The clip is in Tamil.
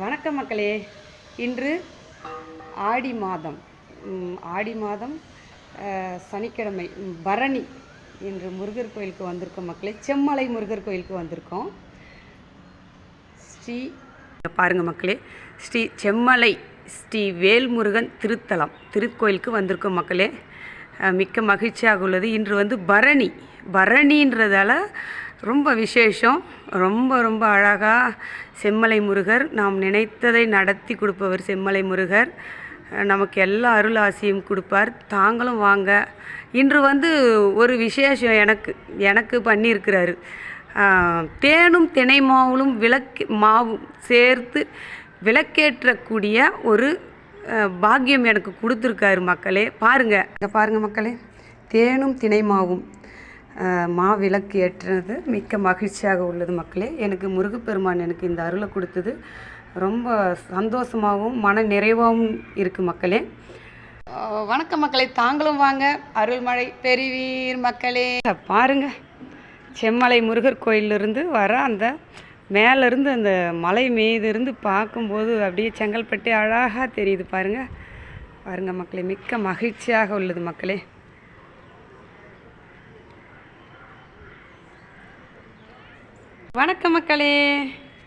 வணக்கம் மக்களே. இன்று ஆடி மாதம். ஆடி மாதம் சனிக்கிழமை பரணி இன்று முருகர் கோயிலுக்கு வந்திருக்கோம் மக்களே. செம்மலை முருகர் கோயிலுக்கு வந்திருக்கோம். ஸ்ரீ பாருங்கள் மக்களே. ஸ்ரீ செம்மலை ஸ்ரீ வேல்முருகன் திருத்தலம் திருக்கோயிலுக்கு வந்திருக்கோம் மக்களே. மிக்க மகிழ்ச்சியாக உள்ளது. இன்று வந்து பரணி. பரணின்றதால ரொம்ப விசேஷம். ரொம்ப ரொம்ப அழகாக செம்மலை முருகர். நாம் நினைத்ததை நடத்தி கொடுப்பவர் செம்மலை முருகர். நமக்கு எல்லா அருளாசியும் கொடுப்பார். தாங்களும் வாங்க. இன்று வந்து ஒரு விசேஷம் எனக்கு எனக்கு பண்ணியிருக்கிறாரு. தேனும் தினை மாவுளும் விளக்கு மாவும் சேர்த்து விளக்கேற்றக்கூடிய ஒரு பாக்கியம் எனக்கு கொடுத்துருக்காரு மக்களே. பாருங்கள் இங்கே பாருங்கள் மக்களே. தேனும் தினை மாவும் மாவிளக்கு ஏற்றினது. மிக்க மகிழ்ச்சியாக உள்ளது மக்களே. எனக்கு முருகப்பெருமான் எனக்கு இந்த அருளை கொடுத்தது. ரொம்ப சந்தோஷமாகவும் மன நிறைவாகவும் இருக்குது மக்களே. வணக்கம் மக்களை. தாங்களும் வாங்க. அருள்மழை பெருவீர் மக்களே. பாருங்க. செம்மலை முருகர் கோயிலிருந்து வர அந்த மேலேருந்து அந்த மலை மீதிருந்து பார்க்கும்போது அப்படியே செங்கல்பட்டு அழகாக தெரியுது பாருங்கள் பாருங்கள் மக்களே. மிக்க மகிழ்ச்சியாக உள்ளது மக்களே. வணக்கம் மக்களே.